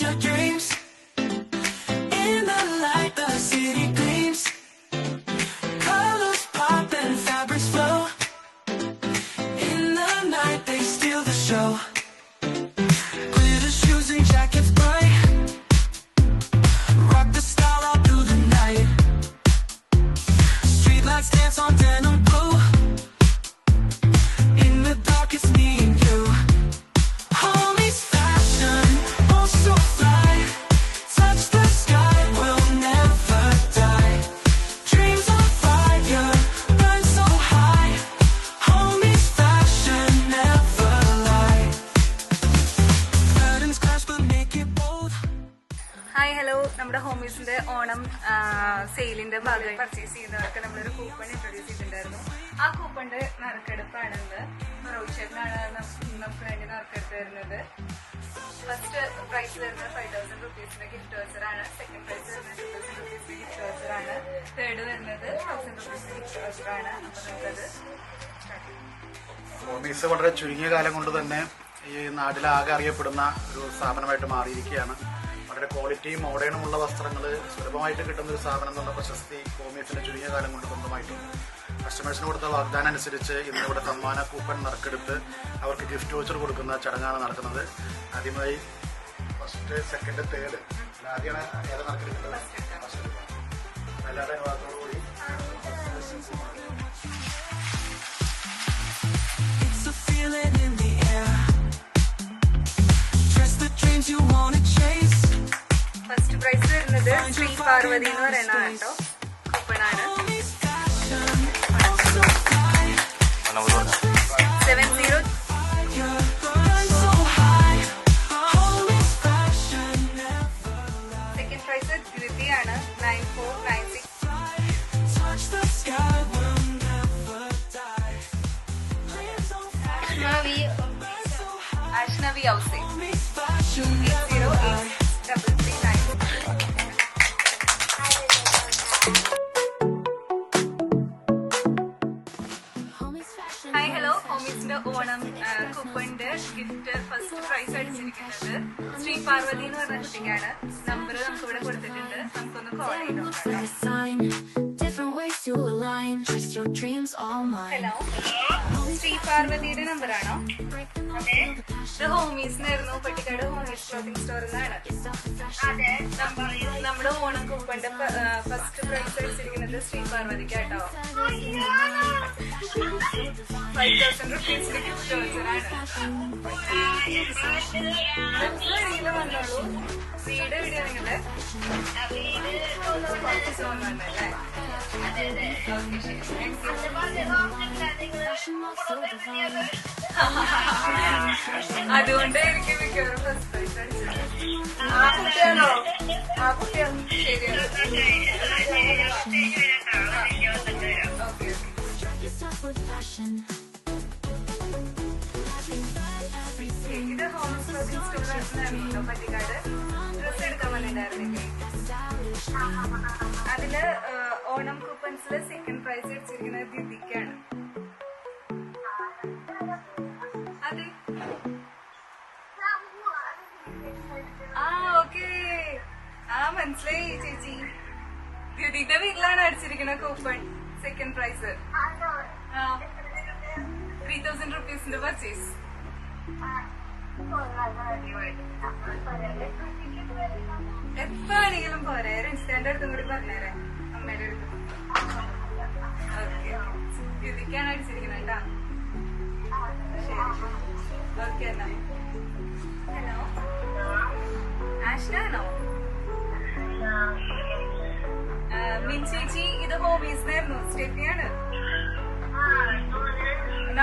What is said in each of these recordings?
your dream. നമ്മുടെ ഹോമീസിന്റെ ഓണം സെയിലിന്റെ ഭാഗമായി purchase ചെയ്യുന്നവർക്ക് നമ്മളൊരു കൂപ്പൺ ഇൻട്രൊഡ്യൂസ് ചെയ്തിട്ടുണ്ടായിരുന്നു. ആ കൂപ്പണിന്റെ നറുക്കെടുപ്പാണെന്ന്. റോഹിത് ചേട്ടനാണ് നം- നമുക്ക് വേണ്ടി നറുക്കെടുത്ത് വരുന്നത് ഫസ്റ്റ് പ്രൈസ് വരുന്നത് ഫൈവ് തൗസൻഡ് റുപ്പീസിന്റെ ഗിഫ്റ്റ് ആണ്. സെക്കൻഡ് പ്രൈസ് വരുന്നത് ടു തൗസൻഡ് റുപ്പീസിന്റെ ഗിഫ്റ്റ് വൗച്ചർ ആണ്. തേർഡ് വരുന്നത് തൗസൻഡ് റുപ്പീസിന്റെ ഗിഫ്റ്റ് ആണ്. അപ്പൊ നമുക്കത് ഹോമീസ് വളരെ ചുരുങ്ങിയ കാലം കൊണ്ട് തന്നെ ഈ നാട്ടിലാകെ അറിയപ്പെടുന്ന ഒരു സ്ഥാപനമായിട്ട് മാറിയിരിക്കുകയാണ്. വളരെ ക്വാളിറ്റിയും മോഡേണുമുള്ള വസ്ത്രങ്ങൾ സുലഭമായിട്ട് കിട്ടുന്ന ഒരു സ്ഥാപനം എന്നുള്ള പ്രശസ്തി ഹോമീസിന്റെ ചുരുങ്ങിയ കാലം കൊണ്ട് സ്വന്തമായിട്ടുണ്ട് കസ്റ്റമേഴ്സിന് കൊടുത്ത വാഗ്ദാനം അനുസരിച്ച് ഇന്ന് ഇവിടെ സമ്മാന കൂപ്പൺ നറുക്കെടുത്ത് അവർക്ക് ഗിഫ്റ്റ് വോച്ചർ കൊടുക്കുന്ന ചടങ്ങാണ് നടക്കുന്നത്. ആദ്യമായി ഫസ്റ്റ് സെക്കൻഡ് തേർഡ് ആദ്യമാണ് ഏതാ നറുക്കെടുക്കുന്നത്. എല്ലാവരുടെ അനുവാദത്തോടു കൂടി ഫസ്റ്റ് പ്രൈസ് വരുന്നത് ശ്രീ പാർവതി എന്ന് പറയുന്ന കേട്ടോ കൂപ്പണാണ് Homies fashion, oh so fly. Seven zero You burn so high. Homies fashion, never second prize ദ്വിതിയാണ് nine four nine six touch the sky. We'll never ഹോമീസിന്റെ Onam കൂപ്പണിന്റെ ഗിഫ്റ്റ് ഫസ്റ്റ് പ്രൈസ് അടിച്ചിരിക്കുന്നത് ശ്രീ പാർവതി എന്ന് പറഞ്ഞ കുട്ടിക്കാണ്. നമ്പർ നമുക്ക് ഇവിടെ കൊടുത്തിട്ടുണ്ട്. നമുക്കൊന്ന് കോൾ ചെയ്യണം. ഹലോ ശ്രീ പാർവതിയുടെ നമ്പറാണോ? ഇത് ഹോമീസിനായിരുന്നു പട്ടിക്കാട് ഹോമീസ് ഷോപ്പിംഗ് സ്റ്റോറിൽ നിന്നാണ് നമ്മുടെ ഓണം കൂപ്പണ്ട്. ഫസ്റ്റ് പ്രൈസ് അടിച്ചിരിക്കുന്നത് ശ്രീ പാർവതിക്കാട്ടോ. ഫൈവ് തൗസൻഡ് റുപ്പീസിന്റെ ഗിഫ്റ്റ് എപ്പോഴെങ്കിലും വന്നോളൂ വീട് എവിടെയാ നിങ്ങളുടെ തോന്നുന്നുണ്ടല്ലേ ഓക്കെ ശരി അതുകൊണ്ടായിരിക്കും മിക്കവാറും ഫസ്റ്റ് പ്രൈസ് അടിച്ചത് ആ കുട്ടിയാണോ? ആ കുട്ടിയാണ് ശരിയാണ് ഓക്കെ ഓക്കെ. ഡ്രസ്സ് എടുക്കാൻ അതിൽ ഓണം കൂപ്പൺസിൽ സെക്കൻഡ് പ്രൈസ് അടിച്ചിരിക്കുന്നത് ദിദിക്കാണ് അതെ. ആ ആ മനസ്സിലായി ചേച്ചി. ദ്യുതിയുടെ വീട്ടിലാണ് അടിച്ചിരിക്കുന്ന coupon second prize three thousand റുപ്പീസിന്റെ purchase എപ്പാണെങ്കിലും പോരെ. രജിസ്റ്ററിന്റെ അടുത്തും കൂടി പറഞ്ഞേരെ. അമ്മയുടെ അടുത്ത്. അടിച്ചിരിക്കുന്നത് കേട്ടാ. ഓക്കെ എന്നാ. ഹലോ ആഷ്നാണോ? മിൻ ചേച്ചി ഇത് ഹോബീസിനായിരുന്നു. സ്റ്റെഫിയാണ്.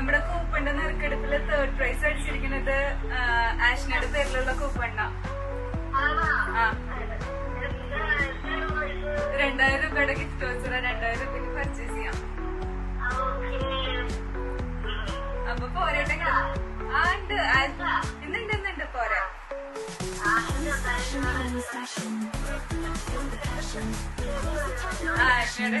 നമ്മുടെ കൂപ്പണിന്റെ നറുക്കെടുപ്പിൽ തേർഡ് പ്രൈസ് അടിച്ചിരിക്കുന്നത് ആഷിനയുടെ പേരിലുള്ള കൂപ്പണ്ണ രണ്ടായിരം രൂപയുടെ ഗിഫ്റ്റ് വോച്ചർ രണ്ടായിരം രൂപയ്ക്ക് പർച്ചേസ് ചെയ്യാം. അപ്പൊ പോരട്ടെ ആ ഉണ്ട്. ഇന്നുണ്ട് ഇന്നുണ്ട് പോരാ. ആഷിനോട് ആഷ്നയുടെ